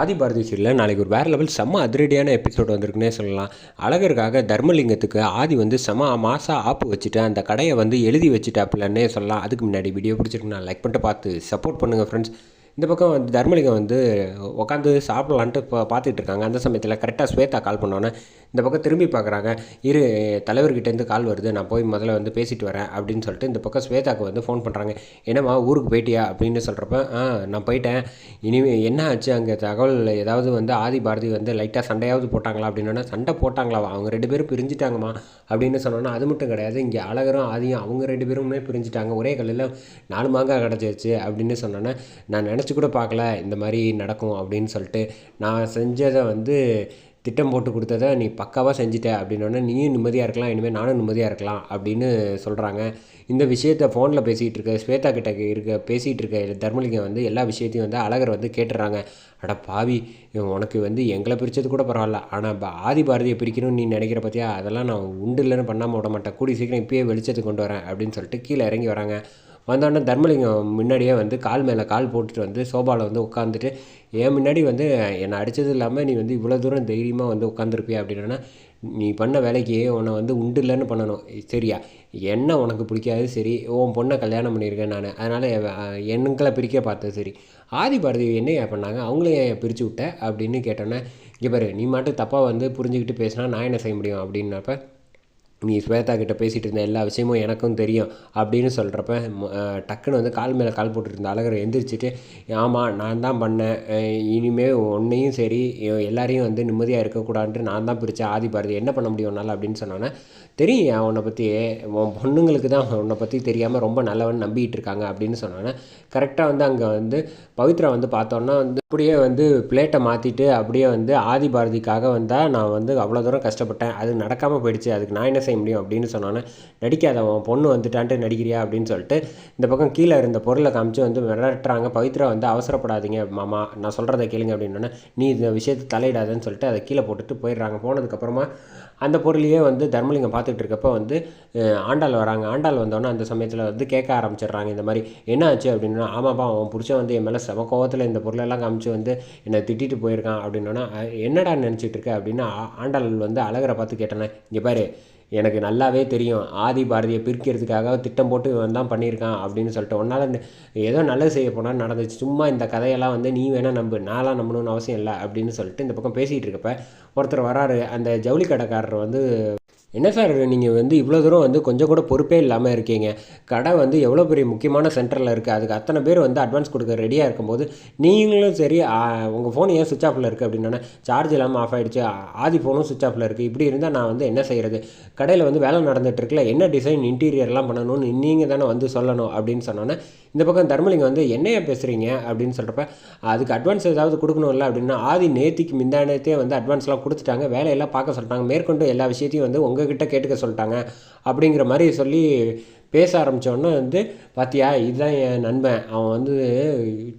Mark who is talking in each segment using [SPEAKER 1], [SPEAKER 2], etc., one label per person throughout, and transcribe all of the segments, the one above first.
[SPEAKER 1] ஆதி பாரதி சீரியலில் நாளைக்கு ஒரு வேறு லெவல் செம்ம அதிரடியான எபிசோட் வந்திருக்குன்னே சொல்லலாம். அழகருக்காக தர்மலிங்கத்துக்கு ஆதி வந்து செம மாசா ஆப்பு வச்சுட்டு அந்த கடையை வந்து எழுதி வச்சுட்டாப்புலன்னே சொல்லலாம். அதுக்கு முன்னாடி வீடியோ பிடிச்சிருக்கு நான் லைக் பண்ணிட்டு பார்த்து சப்போர்ட் பண்ணுங்கள் ஃப்ரெண்ட்ஸ் இந்த பக்கம் வந்து தர்மலிங்கம் வந்து உட்காந்து சாப்பிடலான்ட்டு இப்போ பார்த்துட்டு இருக்காங்க அந்த சமயத்தில் கரெக்டாக ஸ்வேதா கால் பண்ணோன்னே இந்த பக்கம் திரும்பி பார்க்குறாங்க இரு தலைவர்கிட்டேருந்து கால் வருது. நான் போய் முதல்ல வந்து பேசிட்டு வரேன் அப்படின்னு சொல்லிட்டு இந்த பக்கம் ஸ்வேதாவுக்கு வந்து ஃபோன் பண்ணுறாங்க என்னம்மா ஊருக்கு போயிட்டியா? அப்படின்னு சொல்கிறப்ப ஆ நான் போயிட்டேன். இனிமே என்ன ஆச்சு? அங்கே தகவல் ஏதாவது வந்து ஆதி பாரதி வந்து லைட்டாக சண்டையாவது போட்டாங்களா அப்படின்னா சண்டை போட்டாங்களா அவங்க ரெண்டு பேரும் பிரிஞ்சுட்டாங்கம்மா அப்படின்னு சொன்னோன்னா அது மட்டும் கிடையாது. இங்கே அழகரும் ஆதியும் அவங்க ரெண்டு பேருமே பிரிஞ்சுட்டாங்க. ஒரே கல்லில் நாலு மாங்காய் கிடச்சிருச்சு அப்படின்னு சொன்னோன்னே நான் நினச்சி கூட பார்க்கல இந்த மாதிரி நடக்கும் அப்படின்னு சொல்லிட்டு. நான் செஞ்சதை வந்து திட்டம் போட்டு கொடுத்ததை நீ பக்காவாக செஞ்சிட்ட அப்படின்னோடனே நீயும் நிம்மதியாக இருக்கலாம் இனிமேல் நானும் நிம்மதியாக இருக்கலாம் அப்படின்னு சொல்கிறாங்க இந்த விஷயத்த ஃபோனில் பேசிகிட்டு இருக்க ஸ்வேதா கிட்ட இருக்க பேசிகிட்டு இருக்க தர்மலிங்கம் வந்து எல்லா விஷயத்தையும் வந்து அழகர் வந்து கேட்டுறாங்க. அட பாவி உனக்கு வந்து எங்களை பிரித்தது கூட பரவாயில்ல. ஆனால் இப்போ ஆதி பாரதியை பிரிக்கணும்னு நீ நினைக்கிற பற்றியா அதெல்லாம் நான் உண்டு இல்லைன்னு பண்ணாமல் விட மாட்டேன். கூடி சீக்கிரம் இப்பயே வெளிச்சத்துக்கு கொண்டு வரேன் அப்படின்னு சொல்லிட்டு கீழே இறங்கி வராங்க. வந்தோடனே தர்மலிங்கம் முன்னாடியே வந்து கால் மேலே கால் போட்டுட்டு வந்து சோபாவில் வந்து உட்காந்துட்டு என் முன்னாடி வந்து என்னை அடித்தது இல்லாமல் நீ வந்து இவ்வளோ தூரம் தைரியமாக வந்து உட்காந்துருப்பியா அப்படின்னா நீ பண்ண வேலைக்கு உன்னை வந்து உண்டு இல்லைன்னு பண்ணணும். சரியா? என்ன உனக்கு பிடிக்காது சரி. உன் பொண்ணை கல்யாணம் பண்ணியிருக்கேன் நான். அதனால் எண்ணுங்களை பிரிக்க பார்த்தது சரி. ஆதி பாரதி என்ன பண்ணாங்க? அவங்களே ஏன் பிரித்து விட்ட? அப்படின்னு கேட்டோன்னே இங்கே பாரு நீ மட்டும் தப்பாக வந்து புரிஞ்சுக்கிட்டு பேசினா நான் என்ன செய்ய முடியும்? அப்படின்னப்ப நீ ஸ்வேதா கிட்ட பேசிகிட்டு இருந்த எல்லா விஷயமும் எனக்கும் தெரியும் அப்படின்னு சொல்கிறப்ப டக்குன்னு வந்து கால் மேலே கால் போட்டுட்டு இருந்த அழகர் எந்திரிச்சிட்டு ஆமாம் நான் தான் பண்ணேன். இனிமேல் உன்னையும் சரி எல்லாரையும் வந்து நிம்மதியாக இருக்கக்கூடாதுன்ட்டு நான் தான் பிரித்தேன் ஆதி பாரதி. என்ன பண்ண முடியும் உன்னால்? அப்படின்னு சொன்னோன்னே தெரியும் உன்னை பற்றி உன் பொண்ணுங்களுக்கு தான் உன்னை பற்றி தெரியாமல் ரொம்ப நல்லவன் நம்பிக்கிட்டு இருக்காங்க. அப்படின்னு சொன்னோன்னே கரெக்டாக வந்து அங்கே வந்து பவித்ரா வந்து பார்த்தோன்னா வந்து அப்படியே வந்து பிளேட்டை மாற்றிட்டு அப்படியே வந்து ஆதி பாரதிக்காக வந்தால் நான் வந்து அவ்வளோ தூரம் கஷ்டப்பட்டேன். அது நடக்காமல் போயிடுச்சு. அதுக்கு நான் என்ன செய்ய முடியும் அப்படின்னு சொன்னோன்னே நடிக்காத அவன் பொண்ணு வந்துட்டான்ட்டு நடிக்கிறியா? அப்படின்னு சொல்லிட்டு இந்த பக்கம் கீழே இருந்த பொருளை காமிச்சு வந்து மிரட்டுறாங்க. பவித்ரா வந்து அவசரப்படாதீங்க மாமா நான் சொல்கிறத கேளுங்க அப்படின்னோடனே நீ இந்த விஷயத்தை தலையிடாதன்னு சொல்லிட்டு அதை கீழே போட்டுட்டு போயிடுறாங்க. போனதுக்கப்புறமா அந்த பொருளையே வந்து தர்மலிங்கம் பார்த்துட்டு இருக்கப்போ வந்து ஆண்டாள் வராங்க. ஆண்டாள் வந்தோன்னே அந்த சமயத்தில் வந்து கேட்க ஆரம்பிச்சிடுறாங்க இந்த மாதிரி என்ன ஆச்சு? அப்படின்னா ஆமாப்பா அவன் பிடிச்ச வந்து என் மேலே செம கோவத்தில் இந்த பொருளெல்லாம் காமிச்சு வந்து என்னை திட்டிட்டு போயிருக்கான். அப்படின்னோன்னா என்னடா நினச்சிட்டு இருக்க? அப்படின்னு ஆண்டாள் வந்து அழகரை பார்த்து கேட்டேனே இங்கே பாரு எனக்கு நல்லாவே தெரியும். ஆதி பாரதியை பிரிக்கிறதுக்காக திட்டம் போட்டு இவன் தான் பண்ணியிருக்கான் அப்படின்னு சொல்லிட்டு உன்னால் ஏதோ நல்லது செய்ய போனால் நடந்துச்சு. சும்மா இந்த கதையெல்லாம் வந்து நீ வேணால் நம்பு நான்லாம் நம்பணும்னு அவசியம் இல்லை அப்படின்னு சொல்லிட்டு இந்த பக்கம் பேசிகிட்டு இருக்கப்ப ஒருத்தர் வராரு அந்த ஜவுளி கடைக்காரர் வந்து என்ன சார் நீங்கள் வந்து இவ்வளோ தூரம் வந்து கொஞ்சம் கூட பொறுப்பே இல்லாமல் இருக்கீங்க. கடை வந்து எவ்வளோ பெரிய முக்கியமான சென்டரில் இருக்குது அதுக்கு அத்தனை பேர் வந்து அட்வான்ஸ் கொடுக்க ரெடியாக இருக்கும்போது நீங்களும் சரி உங்கள் ஃபோன் ஏன் சுவிச் ஆஃபில் இருக்குது அப்படின்னா சார்ஜ் இல்லாமல் ஆஃப் ஆகிடுச்சு ஆதி ஃபோனும் சுவிச் ஆஃபில் இருக்குது இப்படி இருந்தால் நான் வந்து என்ன செய்கிறது கடையில் வந்து வேலை நடந்துகிட்ருக்குல என்ன டிசைன் இன்டீரியர்லாம் பண்ணணும்னு நீங்கள் தானே வந்து சொல்லணும் அப்படின்னு சொன்னோன்னே இந்த பக்கம் தர்மலிங்கம் வந்து என்னையா பேசுகிறீங்க அப்படின்னு சொல்கிறப்ப அதுக்கு அட்வான்ஸ் ஏதாவது கொடுக்கணும்ல அப்படின்னா ஆதி நேத்திக்கு மிந்தானத்தையே வந்து அட்வான்ஸ்லாம் கொடுத்துட்டாங்க. வேலையெல்லாம் பார்க்க சொல்லிட்டாங்க. மேற்கொண்டு எல்லா விஷயத்தையும் வந்து உங்கள் உங்ககிட்ட கேட்டுக்க சொல்லிட்டாங்க அப்படிங்கிற மாதிரி சொல்லி பேச ஆரம்பித்தோடனே வந்து பார்த்தியா இதுதான் என் நண்பன். அவன் வந்து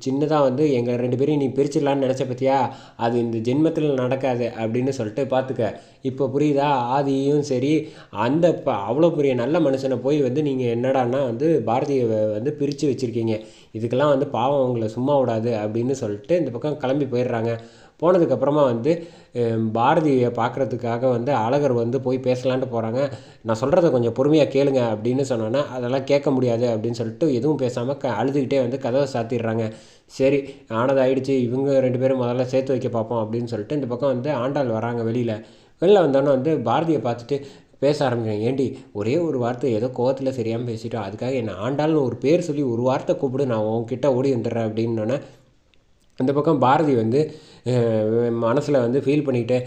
[SPEAKER 1] சின்னதாக வந்து எங்கள் ரெண்டு பேரையும் நீ பிரிச்சிடலான்னு நினச்ச பார்த்தியா அது இந்த ஜென்மத்தில் நடக்காது. அப்படின்னு சொல்லிட்டு பார்த்துக்க இப்போ புரியுதா? ஆதியும் சரி அந்த இப்போ அவ்வளோ பெரிய நல்ல மனுஷனை போய் வந்து நீங்கள் என்னடான்னா வந்து பாரதியை வந்து பிரித்து வச்சுருக்கீங்க. இதுக்கெல்லாம் வந்து பாவம் உங்களை சும்மா விடாது அப்படின்னு சொல்லிட்டு இந்த பக்கம் கிளம்பி போயிடுறாங்க. போனதுக்கப்புறமா வந்து பாரதியை பார்க்குறதுக்காக வந்து அழகர் வந்து போய் பேசலான்ட்டு போகிறாங்க நான் சொல்கிறத கொஞ்சம் பொறுமையாக கேளுங்க அப்படின்னு சொன்னோன்னே அதெல்லாம் கேட்க முடியாது அப்படின்னு சொல்லிட்டு எதுவும் பேசாமல் க அழுதுகிட்டே வந்து கதவை சாத்திடுறாங்க. சரி ஆனது ஆயிடுச்சு இவங்க ரெண்டு பேரும் முதல்ல சேர்த்து வைக்க பார்ப்போம் அப்படின்னு சொல்லிட்டு இந்த பக்கம் வந்து ஆண்டாள் வராங்க வெளியில். வெளில வந்தோன்னே வந்து பாரதியை பார்த்துட்டு பேச ஆரம்பிக்கிறேன் ஏண்டி ஒரே ஒரு வார்த்தை ஏதோ கோவத்தில் சரியாமல் பேசிட்டோம். அதுக்காக என்னை ஆண்டாள்னு ஒரு பேர் சொல்லி ஒரு வார்த்தை கூப்பிடு. நான் உன்கிட்ட ஓடி வந்துடுறேன் அப்படின்னோடனே அந்த பக்கம் பாரதி வந்து மனசில் வந்து ஃபீல் பண்ணிக்கிட்டு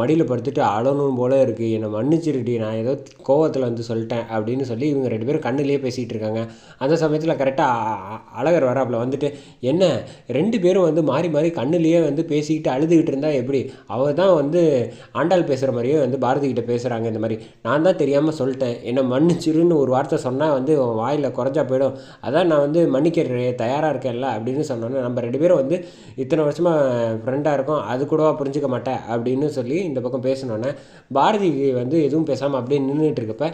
[SPEAKER 1] மடியில் படுத்துட்டு அழணும் போல் இருக்குது என்னை மன்னிச்சிருடி. நான் ஏதோ கோவத்தில் வந்து சொல்லிட்டேன். அப்படின்னு சொல்லி இவங்க ரெண்டு பேரும் கண்ணுலேயே பேசிகிட்டு இருக்காங்க. அந்த சமயத்தில் கரெக்டாக அழகர் வராப்புல வந்துட்டு என்ன? ரெண்டு பேரும் வந்து மாறி மாறி கண்ணுலேயே வந்து பேசிக்கிட்டு அழுதுகிட்டு இருந்தால் எப்படி? அவர் தான் வந்து ஆண்டாள் பேசுகிற மாதிரியே வந்து பாரதி கிட்ட பேசுகிறாங்க இந்த மாதிரி. நான் தான் தெரியாமல் சொல்லிட்டேன். என்னை மன்னிச்சிருன்னு ஒரு வார்த்தை சொன்னால் வந்து வாயில் குறைஞ்சா போயிடும். அதான் நான் வந்து மன்னிக்க தயாராக இருக்கேன்ல. அப்படின்னு சொன்னோன்னே நம்ம ரெண்டு பேரும் வந்து இத்தனை வருஷமாக ஃப்ரெண்ட் ஃப்ரெண்டாக இருக்கும் அது கூடவா புரிஞ்சுக்க மாட்டேன் அப்படின்னு சொல்லி இந்த பக்கம் பேசினோன்னே பாரதி வந்து எதுவும் பேசாமல் அப்படியே நின்றுட்டு இருக்கப்ப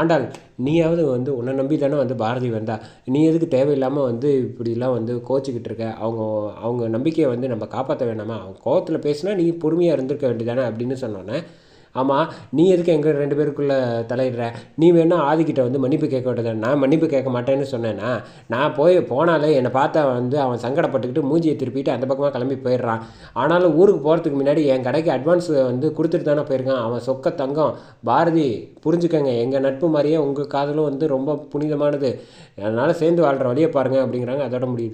[SPEAKER 1] ஆண்டாள் நீயாவது வந்து உன்னை நம்பி தானே வந்து பாரதி வந்தா? நீ எதுக்கு தேவையில்லாமல் வந்து இப்படிலாம் வந்து கோச்சிக்கிட்டு இருக்க? அவங்க அவங்க நம்பிக்கையை வந்து நம்ம காப்பாற்ற வேணாமா? அவங்க கோவத்தில் பேசினா நீ பொறுமையாக இருந்திருக்க வேண்டியதானே அப்படின்னு சொன்னோன்னே ஆமாம் நீ எதுக்கு எங்கள் ரெண்டு பேருக்குள்ளே தலையிடுற? நீ வேணால் ஆதிக்கிட்ட வந்து மன்னிப்பு கேட்க வேண்டியது நான் மன்னிப்பு கேட்க மாட்டேன்னு சொன்னேன்னா நான் போய் போனாலே என்னை பார்த்தா வந்து அவன் சங்கடப்பட்டுக்கிட்டு மூஞ்சியை திருப்பிட்டு அந்த பக்கமாக கிளம்பி போயிடுறான். ஆனாலும் ஊருக்கு போகிறதுக்கு முன்னாடி என் கடைக்கு அட்வான்ஸ் வந்து கொடுத்துட்டு தானே போயிருக்கான். அவன் சொக்க தங்கம். பாரதி புரிஞ்சுக்கங்க. எங்கள் நட்பு மாதிரியே உங்கள் காதலும் வந்து ரொம்ப புனிதமானது. அதனால் சேர்ந்து வாழ்கிற வழியை பாருங்கள் அப்படிங்கிறாங்க. அதோட முடியுது.